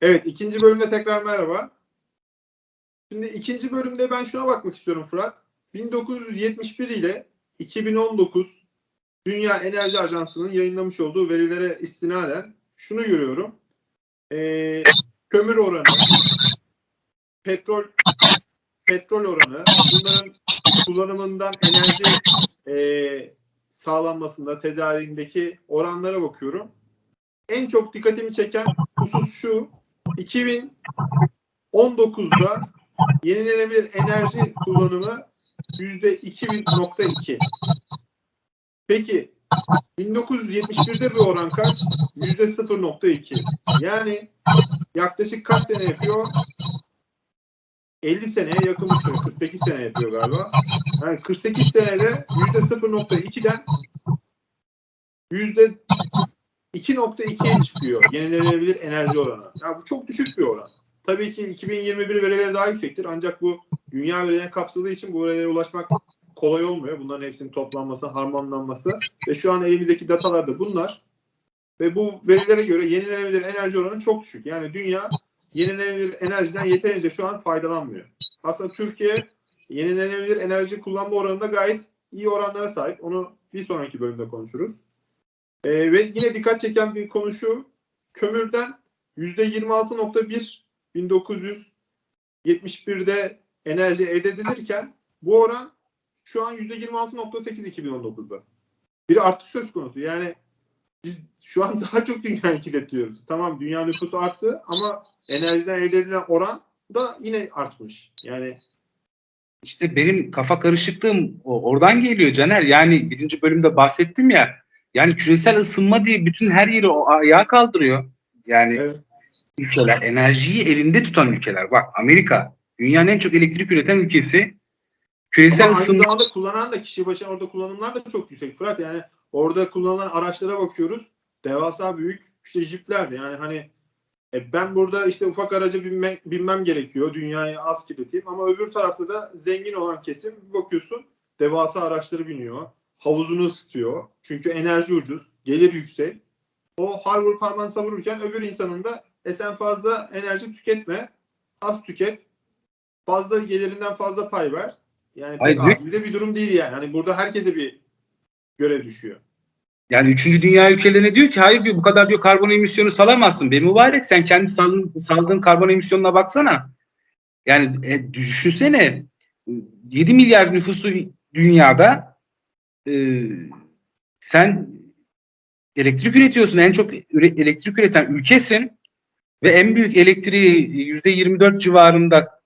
Evet ikinci bölümde tekrar merhaba. Şimdi ikinci bölümde ben şuna bakmak istiyorum Fırat. 1971 ile 2019 Dünya Enerji Ajansı'nın yayınlamış olduğu verilere istinaden şunu görüyorum. Ee, kömür oranı, petrol petrol oranı, bunların kullanımından enerji e, sağlanmasında, tedariğindeki oranlara bakıyorum. En çok dikkatimi çeken husus şu. 2019'da yenilenebilir enerji kullanımı yüzde 2000.2. Peki 1971'de bir oran kaç? Yüzde 0.2. Yani yaklaşık kaç sene yapıyor? 50 seneye yakın bir süre. 48 sene yapıyor galiba. Yani 48 senede yüzde 0.2'den yüzde 2.2'ye çıkıyor yenilenebilir enerji oranı. Yani bu çok düşük bir oran. Tabii ki 2021 verileri daha yüksektir ancak bu dünya verilerine kapsadığı için bu verilere ulaşmak kolay olmuyor. Bunların hepsinin toplanması, harmanlanması ve şu an elimizdeki datalar da bunlar. Ve bu verilere göre yenilenebilir enerji oranı çok düşük. Yani dünya yenilenebilir enerjiden yeterince şu an faydalanmıyor. Aslında Türkiye yenilenebilir enerji kullanma oranında gayet iyi oranlara sahip. Onu bir sonraki bölümde konuşuruz. Ee, ve yine dikkat çeken bir konu şu. Kömürden %26.1 1971'de enerji elde edilirken bu oran şu an %26.8 2019'da. Bir artış söz konusu. Yani biz şu an daha çok dünyayı kirletiyoruz. Tamam dünya nüfusu arttı ama enerjiden elde edilen oran da yine artmış. Yani İşte benim kafa karışıklığım oradan geliyor Caner. Yani birinci bölümde bahsettim ya. Yani küresel ısınma diye bütün her yeri o ayağa kaldırıyor. Yani evet, ülkeler, enerjiyi elinde tutan ülkeler. Bak Amerika dünyanın en çok elektrik üreten ülkesi. Küresel ama aynı ısınma zamanda kullanan da kişi başına orada kullanımlar da çok yüksek. Fırat yani orada kullanılan araçlara bakıyoruz. Devasa büyük işte jipler yani hani e, ben burada işte ufak araca binme, binmem gerekiyor. Dünyayı az kirleteyim ama öbür tarafta da zengin olan kesim bakıyorsun devasa araçları biniyor. Havuzunu ısıtıyor. Çünkü enerji ucuz. Gelir yüksek. O Harvard parmağını savururken öbür insanın da e sen fazla enerji tüketme. Az tüket. Fazla gelirinden fazla pay ver. Yani Hayır, pek de bir durum değil yani. Hani burada herkese bir görev düşüyor. yani üçüncü dünya ülkelerine diyor ki hayır diyor bu kadar diyor karbon emisyonu salamazsın. Be mübarek sen kendi saldığın, saldığın karbon emisyonuna baksana. Yani e, düşünsene 7 milyar nüfusu dünyada e, sen elektrik üretiyorsun. En çok elektrik üreten ülkesin ve en büyük elektriği %24 civarında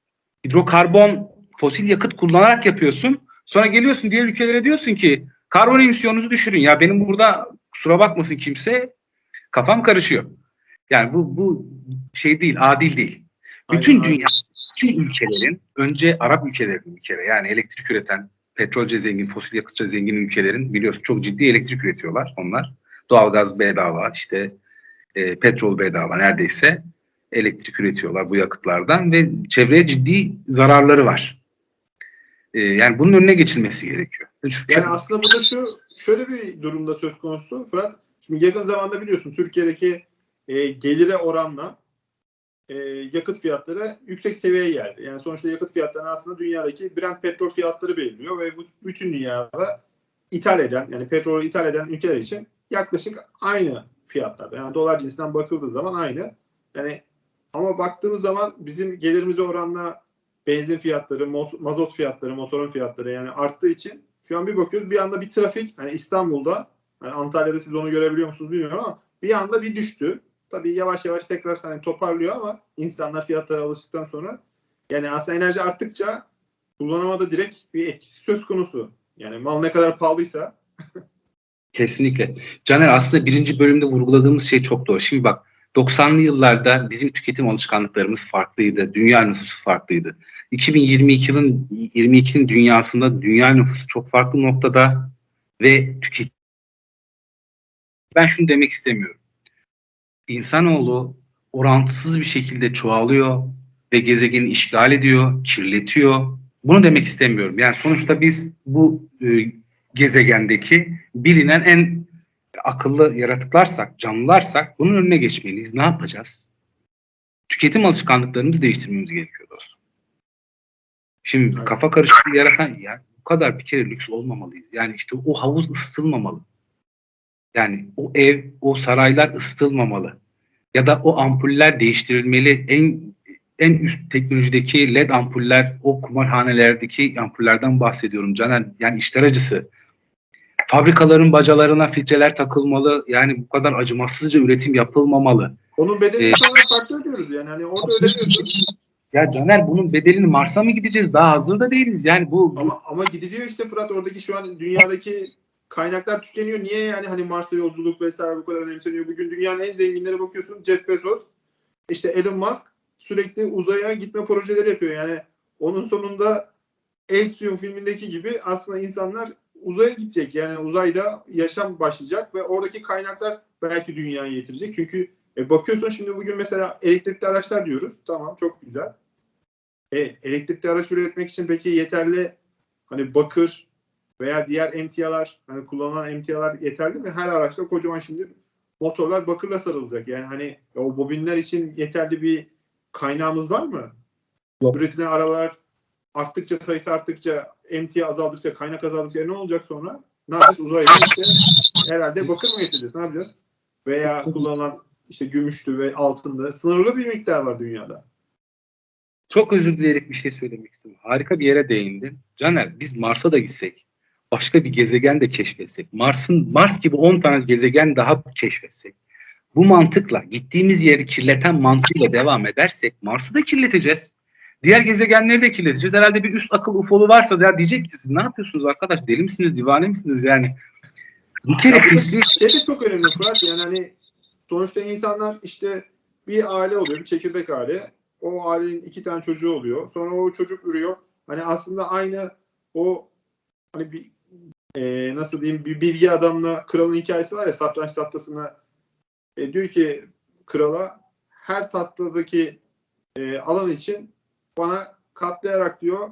hidrokarbon fosil yakıt kullanarak yapıyorsun. Sonra geliyorsun diğer ülkelere diyorsun ki karbon emisyonunuzu düşürün. Ya benim burada kusura bakmasın kimse kafam karışıyor. Yani bu bu şey değil, adil değil. Bütün aynen. dünya, bütün ülkelerin, önce Arap ülkelerinin bir kere yani elektrik üreten, petrolce zengin, fosil yakıtça zengin ülkelerin biliyorsun çok ciddi elektrik üretiyorlar onlar. Doğalgaz bedava, işte e, petrol bedava neredeyse elektrik üretiyorlar bu yakıtlardan ve çevreye ciddi zararları var. E, yani bunun önüne geçilmesi gerekiyor. Çünkü Yani aslında burada şu şöyle bir durumda söz konusu Fırat. Şimdi yakın zamanda biliyorsun Türkiye'deki e, gelire oranla e, yakıt fiyatları yüksek seviyeye geldi. Yani sonuçta yakıt fiyatları aslında dünyadaki Brent petrol fiyatları belirliyor ve bu bütün dünyada ithal eden yani petrolü ithal eden ülkeler için yaklaşık aynı fiyatlarda. Yani dolar cinsinden bakıldığı zaman aynı. Yani ama baktığımız zaman bizim gelirimize oranla benzin fiyatları, mazot fiyatları, motorun fiyatları yani arttığı için şu an bir bakıyoruz bir anda bir trafik hani İstanbul'da hani Antalya'da siz onu görebiliyor musunuz bilmiyorum ama bir anda bir düştü. Tabii yavaş yavaş tekrar hani toparlıyor ama insanlar fiyatlara alıştıktan sonra yani aslında enerji arttıkça kullanıma da direkt bir etkisi söz konusu. Yani mal ne kadar pahalıysa Kesinlikle. Caner aslında birinci bölümde vurguladığımız şey çok doğru. Şimdi bak 90'lı yıllarda bizim tüketim alışkanlıklarımız farklıydı. Dünya nüfusu farklıydı. 2022 yılın 22'nin dünyasında dünya nüfusu çok farklı noktada ve tüketim. Ben şunu demek istemiyorum. İnsanoğlu orantısız bir şekilde çoğalıyor ve gezegeni işgal ediyor, kirletiyor. Bunu demek istemiyorum. Yani sonuçta biz bu e, gezegendeki bilinen en akıllı yaratıklarsak, canlılarsak bunun önüne geçmeliyiz. Ne yapacağız? tüketim alışkanlıklarımızı değiştirmemiz gerekiyor dostum. Şimdi Evet. kafa karışıklığı yaratan ya bu kadar bir kere lüks olmamalıyız. Yani işte o havuz ısıtılmamalı. Yani o ev, o saraylar ısıtılmamalı. Ya da o ampuller değiştirilmeli. En en üst teknolojideki led ampuller, o kumarhanelerdeki ampullerden bahsediyorum Caner. Yani işler acısı. Fabrikaların bacalarına filtreler takılmalı. Yani bu kadar acımasızca üretim yapılmamalı. Onun bedelini Ee, sonra farklı ödüyoruz yani. Hani orada ödemiyorsun. Ya Caner bunun bedelini Mars'a mı gideceğiz? Daha hazır da değiliz. Yani bu, bu Ama ama gidiliyor işte Fırat oradaki şu an dünyadaki kaynaklar tükeniyor. Niye yani hani Mars'a yolculuk vesaire bu kadar önemseniyor? Bugün dünyanın en zenginlere bakıyorsun. Jeff Bezos, işte Elon Musk sürekli uzaya gitme projeleri yapıyor. Yani onun sonunda Elysium filmindeki gibi aslında insanlar uzaya gidecek. Yani uzayda yaşam başlayacak ve oradaki kaynaklar belki dünyaya getirecek. Çünkü e, bakıyorsun şimdi bugün mesela elektrikli araçlar diyoruz. Tamam çok güzel. E, elektrikli araç üretmek için peki yeterli hani bakır veya diğer emtialar hani kullanılan emtialar yeterli mi? Her araçta kocaman şimdi motorlar bakırla sarılacak. Yani hani o bobinler için yeterli bir kaynağımız var mı? Yok. Üretilen arabalar arttıkça sayısı arttıkça emtia azaldıkça kaynak azaldıkça ne olacak sonra? Ne yapacağız? Uzayda işte herhalde bakır mı getireceğiz? Ne yapacağız? Veya kullanılan işte gümüştü ve altında sınırlı bir miktar var dünyada. çok özür dileyerek bir şey söylemek istiyorum. Harika bir yere değindin. Caner biz Mars'a da gitsek, başka bir gezegen de keşfetsek, Mars'ın Mars gibi 10 tane gezegen daha keşfetsek, bu mantıkla gittiğimiz yeri kirleten mantığıyla devam edersek Mars'ı da kirleteceğiz. Diğer gezegenleri de kirleteceğiz. Herhalde bir üst akıl ufolu varsa da diyecek ki siz ne yapıyorsunuz arkadaş deli misiniz divane misiniz yani. Bir kere pislik şey de çok önemli Fırat. Yani hani sonuçta insanlar işte bir aile oluyor, bir çekirdek aile. O ailenin iki tane çocuğu oluyor. Sonra o çocuk ürüyor. Hani aslında aynı o hani bir e, nasıl diyeyim bir bilgi adamla kralın hikayesi var ya satranç tahtasına e, diyor ki krala her tatlıdaki e, alan için bana katlayarak diyor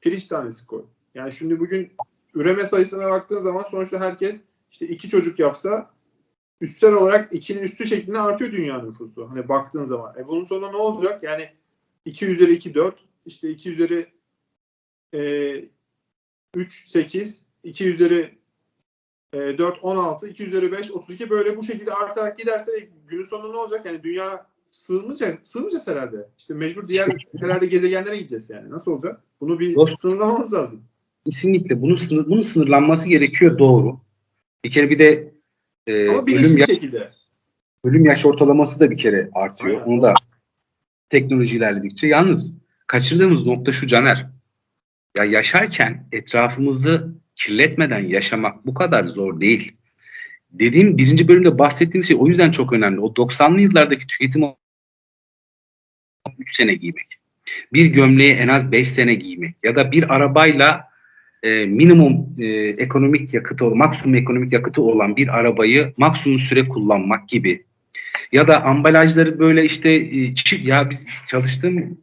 pirinç tanesi koy. Yani şimdi bugün üreme sayısına baktığın zaman sonuçta herkes işte iki çocuk yapsa üstel olarak ikinin üstü şeklinde artıyor dünya nüfusu. Hani baktığın zaman. E bunun sonunda ne olacak? Yani 2 üzeri 2 4 işte 2 üzeri e, 3 8 2 üzeri e, 4 16 2 üzeri 5 32 böyle bu şekilde artarak giderse günün sonunda ne olacak? Yani dünya sığmayacak, sığmayacağız herhalde. İşte mecbur diğer herhalde gezegenlere gideceğiz yani. Nasıl olacak? Bunu bir Dost- sınırlamamız lazım. kesinlikle bunun, sınır, bunun sınırlanması gerekiyor doğru. Bir kere bir de e, Ama ölüm bilinçli bir ya- şekilde. ölüm yaş ortalaması da bir kere artıyor. Aynen. Onu da teknoloji ilerledikçe. Yalnız kaçırdığımız nokta şu Caner. Ya yaşarken etrafımızı kirletmeden yaşamak bu kadar zor değil. Dediğim birinci bölümde bahsettiğim şey o yüzden çok önemli. O 90'lı yıllardaki tüketim 3 sene giymek. Bir gömleği en az 5 sene giymek. Ya da bir arabayla e, minimum e, ekonomik yakıtı, maksimum ekonomik yakıtı olan bir arabayı maksimum süre kullanmak gibi ya da ambalajları böyle işte e, ya biz çalıştığım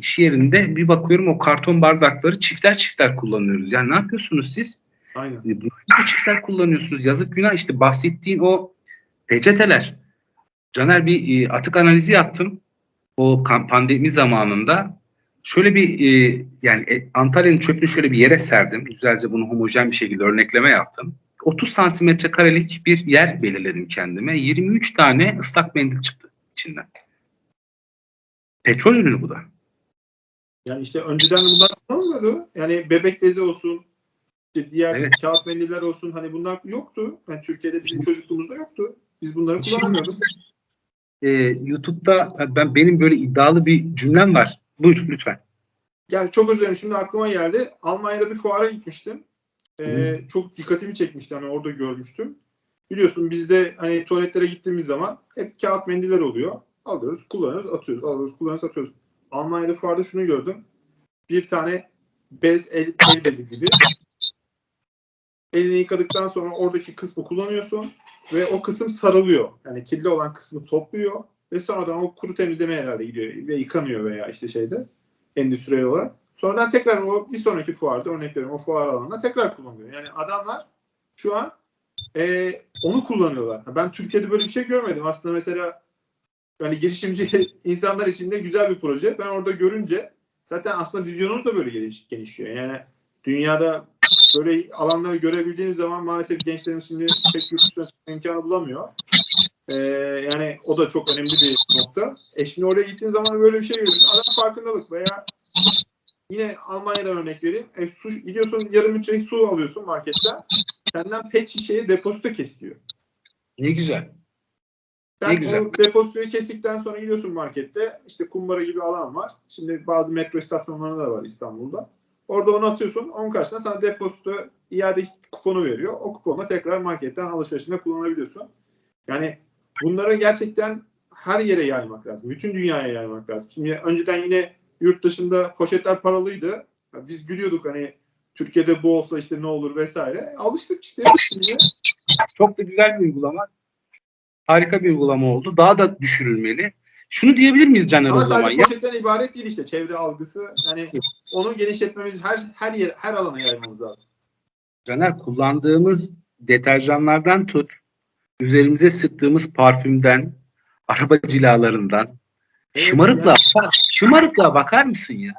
iş yerinde bir bakıyorum o karton bardakları çiftler çiftler kullanıyoruz. Yani ne yapıyorsunuz siz? Aynen. E, Bunları da çiftler kullanıyorsunuz. Yazık günah işte bahsettiğin o peçeteler. Caner bir e, atık analizi yaptım. O pandemi zamanında şöyle bir e, yani Antalya'nın çöpünü şöyle bir yere serdim. Güzelce bunu homojen bir şekilde örnekleme yaptım. 30 santimetre karelik bir yer belirledim kendime. 23 tane ıslak mendil çıktı içinden. Petrol ürünü bu da. Yani işte önceden bunlar olmuyordu. Yani bebek bezi olsun, işte diğer Evet. kağıt mendiller olsun hani bunlar yoktu. Yani Türkiye'de bizim çocukluğumuzda yoktu. Biz bunları Şimdi- kullanamıyorduk. E, YouTube'da ben benim böyle iddialı bir cümlem var. Buyur lütfen. Yani çok özür dilerim şimdi aklıma geldi. Almanya'da bir fuara gitmiştim. Ee, çok dikkatimi çekmişti hani orada görmüştüm. Biliyorsun bizde hani tuvaletlere gittiğimiz zaman hep kağıt mendiller oluyor. Alıyoruz, kullanıyoruz, atıyoruz. Alıyoruz, kullanıyoruz, atıyoruz. Almanya'da fuarda şunu gördüm. Bir tane bez, el, el bezi gibi. Elini yıkadıktan sonra oradaki kısmı kullanıyorsun ve o kısım sarılıyor. Yani kirli olan kısmı topluyor ve sonradan o kuru temizleme herhalde gidiyor ve yıkanıyor veya işte şeyde endüstriyel olarak. Sonradan tekrar o bir sonraki fuarda örnek veriyorum o fuar alanında tekrar kullanılıyor. Yani adamlar şu an e, onu kullanıyorlar. Ben Türkiye'de böyle bir şey görmedim. Aslında mesela yani girişimci insanlar için de güzel bir proje. Ben orada görünce zaten aslında vizyonumuz da böyle geniş, genişliyor. Yani dünyada böyle alanları görebildiğiniz zaman maalesef gençlerimiz şimdi pek yurt dışına imkanı bulamıyor. Ee, yani o da çok önemli bir nokta. E şimdi oraya gittiğin zaman böyle bir şey görüyorsun. Adam farkındalık veya yine Almanya'dan örnek vereyim. E, su, gidiyorsun yarım litrelik su alıyorsun marketten. Senden pet şişeyi depozito kesiyor. Ne güzel. Sen Ne güzel. o depozitoyu kestikten sonra gidiyorsun markette. İşte kumbara gibi alan var. Şimdi bazı metro istasyonlarında da var İstanbul'da. Orada onu atıyorsun. Onun karşısında sana depozito iade kuponu veriyor. O kuponla tekrar marketten alışverişinde kullanabiliyorsun. Yani bunları gerçekten her yere yaymak lazım. Bütün dünyaya yaymak lazım. Şimdi önceden yine yurt dışında poşetler paralıydı. Biz gülüyorduk hani Türkiye'de bu olsa işte ne olur vesaire. Alıştık işte. Çok da güzel bir uygulama. Harika bir uygulama oldu. Daha da düşürülmeli. Şunu diyebilir miyiz Caner o Ama zaman? sadece Ya, poşetten ibaret değil işte çevre algısı. Yani onu genişletmemiz her her yer her alana yaymamız lazım. Caner kullandığımız deterjanlardan tut, üzerimize sıktığımız parfümden, araba cilalarından, Evet, şımarıkla, şımarıkla bakar mısın ya?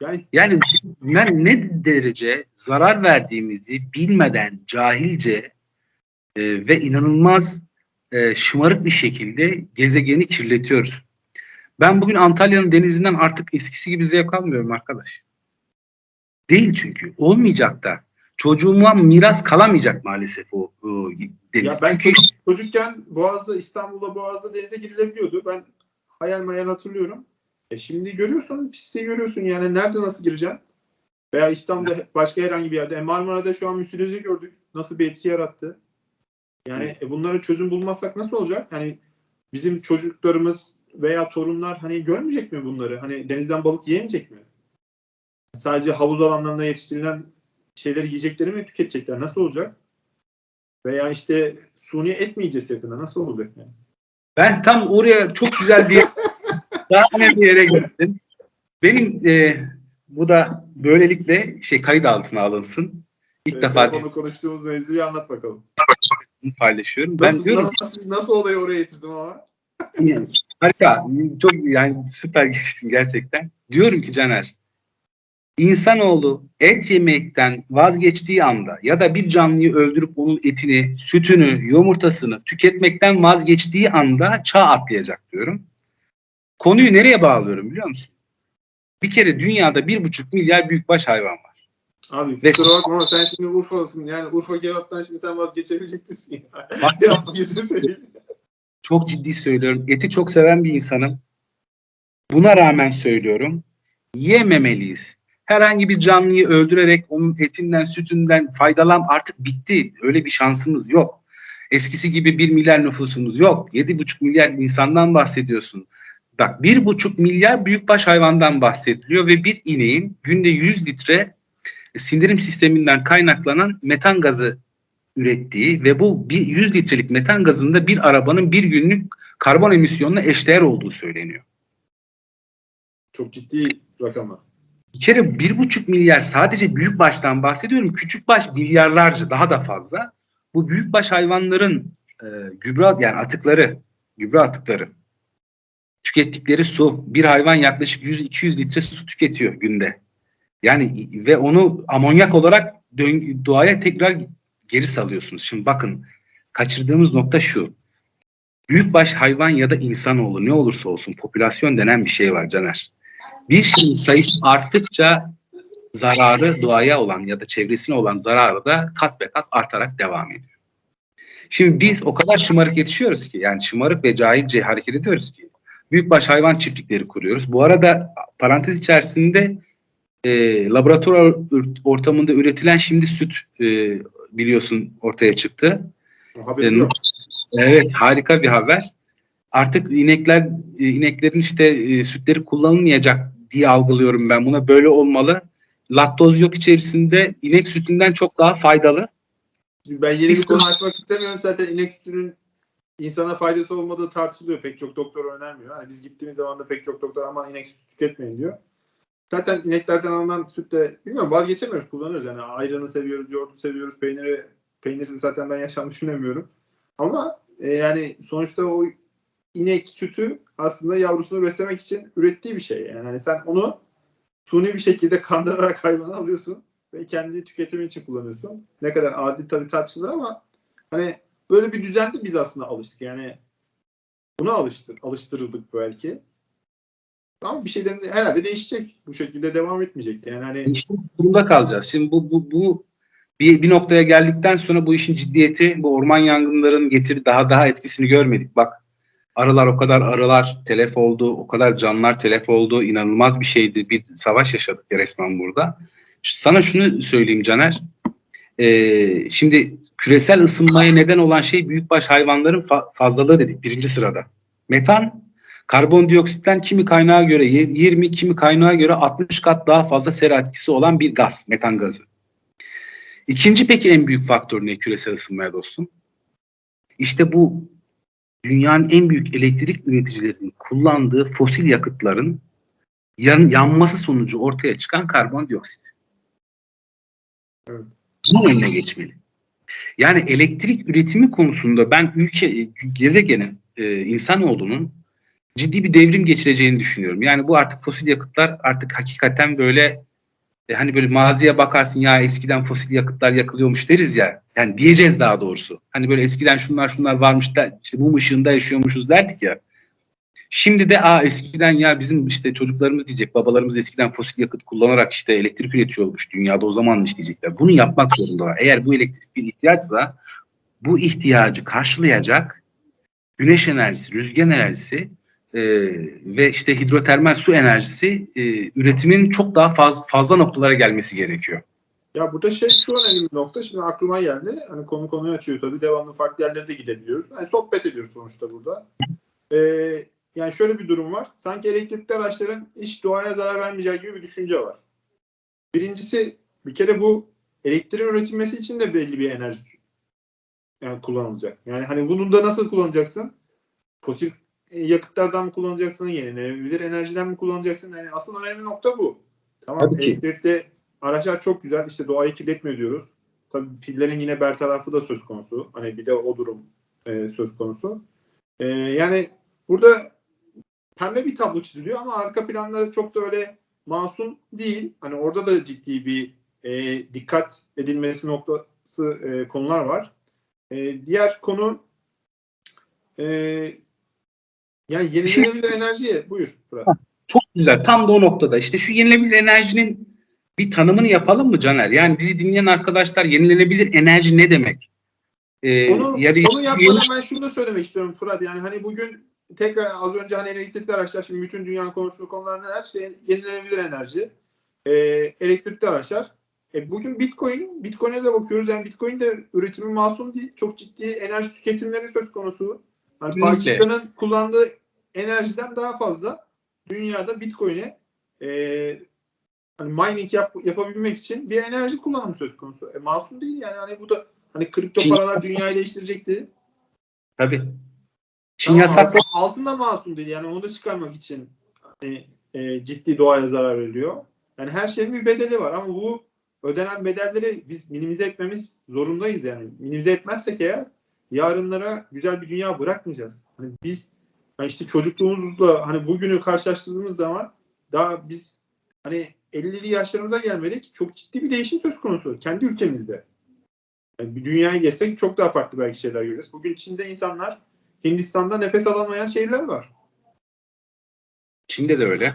Yani Yani ne, ne derece zarar verdiğimizi bilmeden cahilce e, ve inanılmaz e, şımarık bir şekilde gezegeni kirletiyoruz. Ben bugün Antalya'nın denizinden artık eskisi gibi zevk almıyorum arkadaş. Değil çünkü. Olmayacak da. Çocuğuma miras kalamayacak maalesef o, o deniz. ya ben çocuk- çocukken Boğaz'da İstanbul'da Boğaz'da denize girilebiliyordu. Ben hayal mayal hatırlıyorum. E şimdi görüyorsun, pisti görüyorsun yani nerede nasıl gireceksin? Veya İstanbul'da başka herhangi bir yerde. E Marmara'da şu an müsilajı gördük. Nasıl bir etki yarattı? Yani e bunlara çözüm bulmazsak nasıl olacak? Yani bizim çocuklarımız veya torunlar hani görmeyecek mi bunları? Hani denizden balık yiyemeyecek mi? Sadece havuz alanlarında yetiştirilen şeyleri yiyecekleri mi tüketecekler? Nasıl olacak? Veya işte suni et mi yiyeceğiz yakında? Nasıl olacak yani? Ben tam oraya çok güzel bir daha önemli bir yere gittim. Benim e, bu da böylelikle şey kayıt altına alınsın. İlk Ee, defa telefonu konuştuğumuz mevzuyu anlat bakalım. Paylaşıyorum. Ben Nasıl, diyorum nasıl, nasıl olayı oraya getirdim ama? harika, çok yani süper geçtin gerçekten. Diyorum ki Caner, insanoğlu et yemekten vazgeçtiği anda ya da bir canlıyı öldürüp onun etini, sütünü, yumurtasını tüketmekten vazgeçtiği anda çağ atlayacak diyorum. Konuyu nereye bağlıyorum biliyor musun? Bir kere dünyada bir buçuk milyar büyükbaş hayvan var. Abi Ve- kusura bakma ama sen şimdi Urfa'lısın. Yani Urfa kebaptan şimdi sen vazgeçebilecek misin? ya? Seveyim. Çok ciddi söylüyorum. Eti çok seven bir insanım. Buna rağmen söylüyorum. Yememeliyiz. Herhangi bir canlıyı öldürerek onun etinden, sütünden faydalan artık bitti. Öyle bir şansımız yok. Eskisi gibi bir milyar nüfusumuz yok. Yedi buçuk milyar insandan bahsediyorsun. Bak bir buçuk milyar büyükbaş hayvandan bahsediliyor ve bir ineğin günde 100 litre sindirim sisteminden kaynaklanan metan gazı ürettiği ve bu bir 100 litrelik metan gazında bir arabanın bir günlük karbon emisyonuna eşdeğer olduğu söyleniyor. Çok ciddi rakamlar. Bir kere bir buçuk milyar sadece büyük baştan bahsediyorum. Küçük baş milyarlarca daha da fazla. Bu büyük baş hayvanların e, gübre yani atıkları, gübre atıkları tükettikleri su bir hayvan yaklaşık 100-200 litre su tüketiyor günde. Yani ve onu amonyak olarak doğaya tekrar geri salıyorsunuz. Şimdi bakın kaçırdığımız nokta şu. Büyükbaş hayvan ya da insanoğlu ne olursa olsun popülasyon denen bir şey var Caner. Bir şeyin sayısı arttıkça zararı doğaya olan ya da çevresine olan zararı da kat be kat artarak devam ediyor. Şimdi biz o kadar şımarık yetişiyoruz ki yani şımarık ve cahilce hareket ediyoruz ki büyükbaş hayvan çiftlikleri kuruyoruz. Bu arada parantez içerisinde e, laboratuvar ortamında üretilen şimdi süt e, biliyorsun ortaya çıktı. E. Evet harika bir haber. Artık inekler e, ineklerin işte e, sütleri kullanılmayacak diye algılıyorum ben. Buna böyle olmalı. Laktoz yok içerisinde inek sütünden çok daha faydalı. Şimdi ben yeni Biz- bir konu açmak istemiyorum. Zaten inek sütünün insana faydası olmadığı tartışılıyor. Pek çok doktor önermiyor. Hani biz gittiğimiz zaman da pek çok doktor aman inek sütü tüketmeyin diyor. Zaten ineklerden alınan süt de bilmiyorum vazgeçemiyoruz kullanıyoruz. Yani ayranı seviyoruz, yoğurdu seviyoruz, peyniri peynirsiz zaten ben yaşam düşünemiyorum. Ama e, yani sonuçta o inek sütü aslında yavrusunu beslemek için ürettiği bir şey. Yani hani sen onu suni bir şekilde kandırarak hayvanı alıyorsun ve kendi tüketimin için kullanıyorsun. Ne kadar adil tabii tartışılır ama hani böyle bir düzende biz aslında alıştık. Yani buna alıştır, alıştırıldık belki. Ama bir şeylerin de herhalde değişecek. Bu şekilde devam etmeyecek. Yani hani İşte durumda kalacağız. Şimdi bu bu bu bir, bir noktaya geldikten sonra bu işin ciddiyeti, bu orman yangınlarının getirdiği daha daha etkisini görmedik. Bak arılar o kadar arılar telef oldu, o kadar canlar telef oldu. inanılmaz bir şeydi. Bir savaş yaşadık ya resmen burada. Sana şunu söyleyeyim Caner. Ee, şimdi küresel ısınmaya neden olan şey büyükbaş hayvanların fa- fazlalığı dedik birinci sırada. Metan karbondioksitten kimi kaynağa göre 20, kimi kaynağa göre 60 kat daha fazla sera etkisi olan bir gaz, metan gazı. İkinci peki en büyük faktör ne küresel ısınmaya dostum? İşte bu dünyanın en büyük elektrik üreticilerinin kullandığı fosil yakıtların yan, yanması sonucu ortaya çıkan karbondioksit. Evet. Bunun önüne geçmeli. Yani elektrik üretimi konusunda ben ülke, gezegenin, e, insanoğlunun ciddi bir devrim geçireceğini düşünüyorum. Yani bu artık fosil yakıtlar artık hakikaten böyle e, hani böyle maziye bakarsın ya eskiden fosil yakıtlar yakılıyormuş deriz ya. Yani diyeceğiz daha doğrusu. Hani böyle eskiden şunlar şunlar varmış da işte mum ışığında yaşıyormuşuz derdik ya. Şimdi de aa eskiden ya bizim işte çocuklarımız diyecek babalarımız eskiden fosil yakıt kullanarak işte elektrik üretiyormuş dünyada o zaman diyecekler. Bunu yapmak zorundalar. Eğer bu elektrik bir ihtiyaçsa bu ihtiyacı karşılayacak güneş enerjisi, rüzgar enerjisi e, ve işte hidrotermal su enerjisi e, üretimin çok daha faz, fazla noktalara gelmesi gerekiyor. Ya burada şey şu önemli bir nokta. Şimdi aklıma geldi. Hani konu konuyu açıyor tabii. Devamlı farklı yerlere de gidebiliyoruz. Yani sohbet ediyoruz sonuçta burada. Ee, yani şöyle bir durum var. Sanki elektrikli araçların hiç doğaya zarar vermeyeceği gibi bir düşünce var. Birincisi bir kere bu elektriğin üretilmesi için de belli bir enerji yani kullanılacak. Yani hani bunu da nasıl kullanacaksın? Fosil yakıtlardan mı kullanacaksın? Yenilenebilir enerjiden mi kullanacaksın? Yani asıl önemli nokta bu. Tamam Tabii ki. elektrikli araçlar çok güzel. İşte doğayı kirletmiyor diyoruz. Tabii pillerin yine bertarafı da söz konusu. Hani bir de o durum e, söz konusu. E, yani burada pembe bir tablo çiziliyor ama arka planda çok da öyle masum değil. Hani orada da ciddi bir e, dikkat edilmesi noktası e, konular var. E, diğer konu e, yani yenilenebilir enerjiye buyur Fırat. Çok güzel. Tam da o noktada. İşte şu yenilenebilir enerjinin bir tanımını yapalım mı Caner? Yani bizi dinleyen arkadaşlar yenilenebilir enerji ne demek? Ee, Onu, yarı- onu yapmadan ben şunu da söylemek istiyorum Fırat. Yani hani bugün tekrar az önce hani elektrikli araçlar şimdi bütün dünyanın konuştuğu konular neler? İşte yenilenebilir enerji, e, elektrikli araçlar. E, bugün Bitcoin, Bitcoin'e de bakıyoruz. Yani Bitcoin de üretimi masum değil. Çok ciddi enerji tüketimleri söz konusu. Pakistan'ın kullandığı enerjiden daha fazla dünyada Bitcoin'e e, hani mining yap, yapabilmek için bir enerji kullanımı söz konusu. E, masum değil yani. Hani bu da hani kripto Çin- paralar dünyayı değiştirecekti. Tabii. Çin Tamam, yasakla altın- altın da masum değil. Yani onu da çıkarmak için hani, e, ciddi doğaya zarar veriyor. Yani her şeyin bir bedeli var ama bu ödenen bedelleri biz minimize etmemiz zorundayız yani. Minimize etmezsek eğer yarınlara güzel bir dünya bırakmayacağız. Hani biz hani işte çocukluğumuzla hani bugünü karşılaştırdığımız zaman daha biz hani 50'li yaşlarımıza gelmedik. Çok ciddi bir değişim söz konusu kendi ülkemizde. Yani bir dünyaya geçsek çok daha farklı belki şeyler göreceğiz. Bugün Çin'de insanlar Hindistan'da nefes alamayan şehirler var. Çin'de de öyle.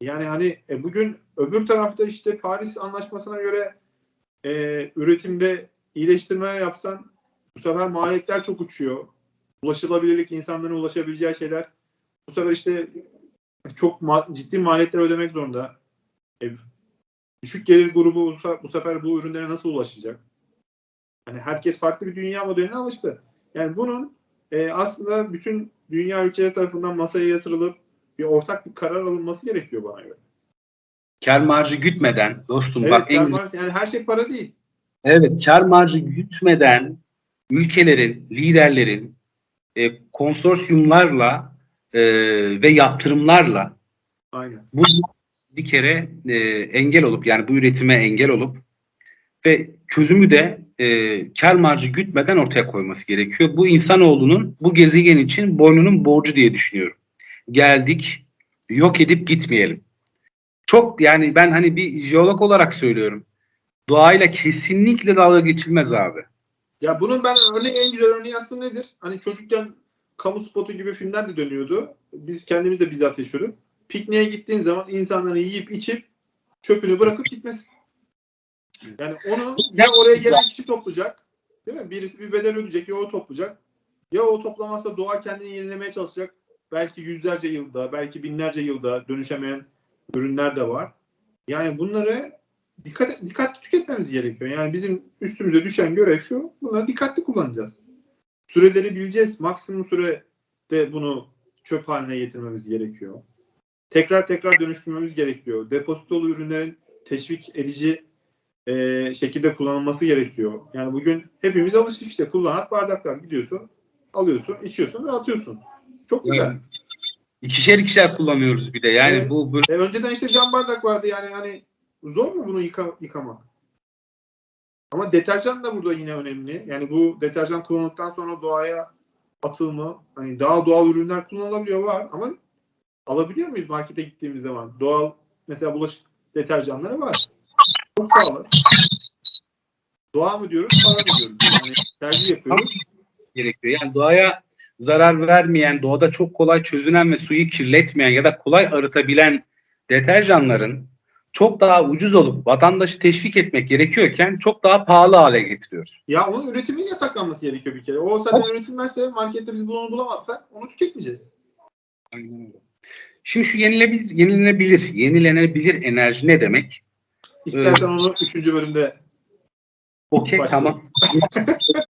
Yani hani e, bugün öbür tarafta işte Paris Anlaşması'na göre e, üretimde iyileştirme yapsan bu sefer maliyetler çok uçuyor. Ulaşılabilirlik insanların ulaşabileceği şeyler. Bu sefer işte çok ma- ciddi maliyetler ödemek zorunda. E, düşük gelir grubu bu se- bu sefer bu ürünlere nasıl ulaşacak? Hani herkes farklı bir dünya modeline alıştı. Yani bunun e, aslında bütün dünya ülkeleri tarafından masaya yatırılıp bir ortak bir karar alınması gerekiyor bana göre. Kar marjı gütmeden dostum Evet, bak en marjı- yani her şey para değil. Evet, kar marjı gütmeden ülkelerin, liderlerin e, konsorsiyumlarla e, ve yaptırımlarla Aynen. bu bir kere e, engel olup yani bu üretime engel olup ve çözümü de e, kar marjı gütmeden ortaya koyması gerekiyor. Bu insanoğlunun bu gezegen için boynunun borcu diye düşünüyorum. Geldik, yok edip gitmeyelim. Çok yani ben hani bir jeolog olarak söylüyorum. Doğayla kesinlikle dalga geçilmez abi. Ya bunun ben örneği en güzel örneği aslında nedir? Hani çocukken kamu spotu gibi filmler de dönüyordu. Biz kendimiz de bizzat yaşıyorduk. Pikniğe gittiğin zaman insanların yiyip içip çöpünü bırakıp gitmesi. Yani onu ya oraya gelen kişi toplayacak. Değil mi? Birisi bir bedel ödeyecek ya o toplayacak. Ya o toplamazsa doğa kendini yenilemeye çalışacak. Belki yüzlerce yılda, belki binlerce yılda dönüşemeyen ürünler de var. Yani bunları dikkat dikkatli tüketmemiz gerekiyor. Yani bizim üstümüze düşen görev şu. Bunları dikkatli kullanacağız. Süreleri bileceğiz. Maksimum sürede bunu çöp haline getirmemiz gerekiyor. Tekrar tekrar dönüştürmemiz gerekiyor. Depozitolu ürünlerin teşvik edici e, şekilde kullanılması gerekiyor. Yani bugün hepimiz alıştık işte kullanat bardaklar gidiyorsun, alıyorsun, içiyorsun ve atıyorsun. Çok güzel. Yani İkişer ikişer kullanıyoruz bir de. Yani Evet. bu böyle E, önceden işte cam bardak vardı yani hani zor mu bunu yıka, yıkamak? Ama deterjan da burada yine önemli. Yani bu deterjan kullanıldıktan sonra doğaya atılma, hani daha doğal ürünler kullanılabiliyor var ama alabiliyor muyuz markete gittiğimiz zaman? Doğal mesela bulaşık deterjanları var. Çok pahalı. Doğa mı diyoruz, para mı diyoruz? Yani tercih yapıyoruz. gerekiyor. Yani doğaya zarar vermeyen, doğada çok kolay çözünen ve suyu kirletmeyen ya da kolay arıtabilen deterjanların çok daha ucuz olup vatandaşı teşvik etmek gerekiyorken çok daha pahalı hale getiriyoruz. Ya onun üretiminin yasaklanması gerekiyor bir kere. O zaten üretilmezse markette biz bunu bulamazsak onu tüketmeyeceğiz. Aynen öyle. Şimdi şu yenilebilir, yenilenebilir, yenilenebilir enerji ne demek? İstersen onu 3. bölümde Okey tamam.